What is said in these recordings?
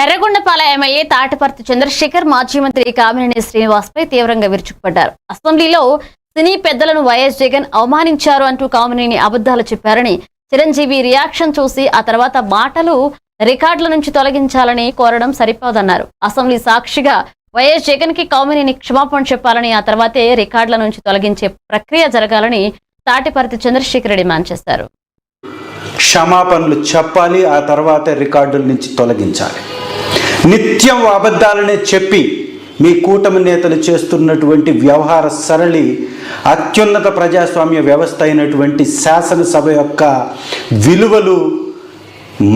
ఎర్రగొండపాల MLA Tataparthi Chandrasekhar మాజీ మంత్రి కామినేని శ్రీనివాస్ పై తీవ్రంగా విరుచుకుపడ్డారు. అసెంబ్లీలో సినీ పెద్దలను వైఎస్ జగన్ అవమానించారు అంటూ కామినేని అబద్ధాలు చెప్పారని చిరంజీవి రియాక్షన్ చూసి ఆ తర్వాత మాటలు రికార్డుల నుంచి తొలగించాలని కోరడం సరిపోదన్నారు. అసెంబ్లీ సాక్షిగా వైఎస్ జగన్కి కామినేని క్షమాపణ చెప్పాలని ఆ తర్వాతే రికార్డుల నుంచి తొలగించే ప్రక్రియ జరగాలని తాటిపర్తి చంద్రశేఖర్ డిమాండ్ చేశారు. క్షమాపణలు చెప్పాలి ఆ తర్వాత రికార్డుల నుంచి తొలగించాలి. నిత్యం అబద్ధాలనే చెప్పి మీ కూటమి నేతలు చేస్తున్నటువంటి వ్యవహార సరళి అత్యున్నత ప్రజాస్వామ్య వ్యవస్థ అయినటువంటి శాసనసభ యొక్క విలువలు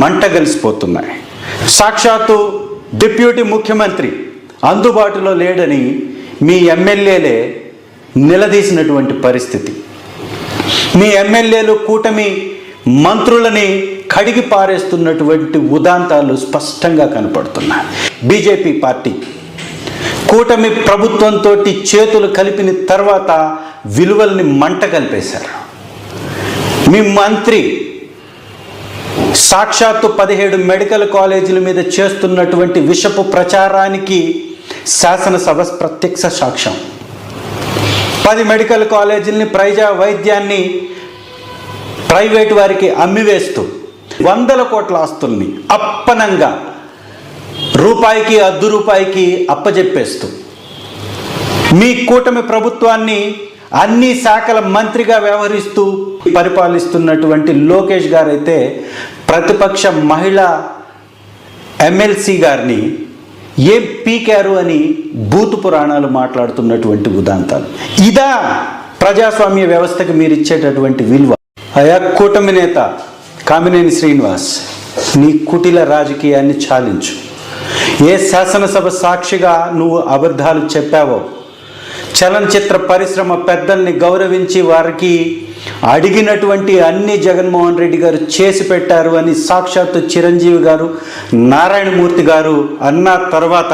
మంటగలిసిపోతున్నాయి సాక్షాత్తు డిప్యూటీ ముఖ్యమంత్రి అందుబాటులో లేడని మీ ఎమ్మెల్యేలే నిలదీసినటువంటి పరిస్థితి. మీ ఎమ్మెల్యేలు కూటమి మంత్రులని కడిగి పారేస్తున్నటువంటి ఉదాంతాలు స్పష్టంగా కనపడుతున్నాయి. బీజేపీ పార్టీ కూటమి ప్రభుత్వంతో చేతులు కలిపిన తర్వాత విలువల్ని మంట కలిపేశారు. మీ మంత్రి సాక్షాత్తు పదిహేడు మెడికల్ కాలేజీల మీద చేస్తున్నటువంటి విషపు ప్రచారానికి శాసనసభ ప్రత్యక్ష సాక్ష్యం. పది మెడికల్ కాలేజీలని ప్రజా వైద్యాన్ని ప్రైవేటు వారికి అమ్మివేస్తూ వందల కోట్ల ఆస్తుల్ని అప్పనంగా రూపాయికి అద్దు రూపాయికి అప్పజెప్పేస్తూ మీ కూటమి ప్రభుత్వాన్ని అన్ని శాఖల మంత్రిగా వ్యవహరిస్తూ పరిపాలిస్తున్నటువంటి లోకేష్ గారైతే ప్రతిపక్ష మహిళ ఎమ్మెల్సీ గారిని ఏం పీకారు అని బూతు పురాణాలు మాట్లాడుతున్నటువంటి ఉదాంతాలు. ఇదా ప్రజాస్వామ్య వ్యవస్థకి మీరు ఇచ్చేటటువంటి విలువ. అయా కూటమి నేత కామినేని శ్రీనివాస్ నీ కుటిల రాజకీయాన్ని చాలించు. ఏ శాసనసభ సాక్షిగా నువ్వు అబద్ధాలు చెప్పావో చలనచిత్ర పరిశ్రమ పెద్దల్ని గౌరవించి వారికి అడిగినటువంటి అన్ని జగన్మోహన్ రెడ్డి గారు చేసి పెట్టారు అని సాక్షాత్తు చిరంజీవి గారు నారాయణమూర్తి గారు అన్న తర్వాత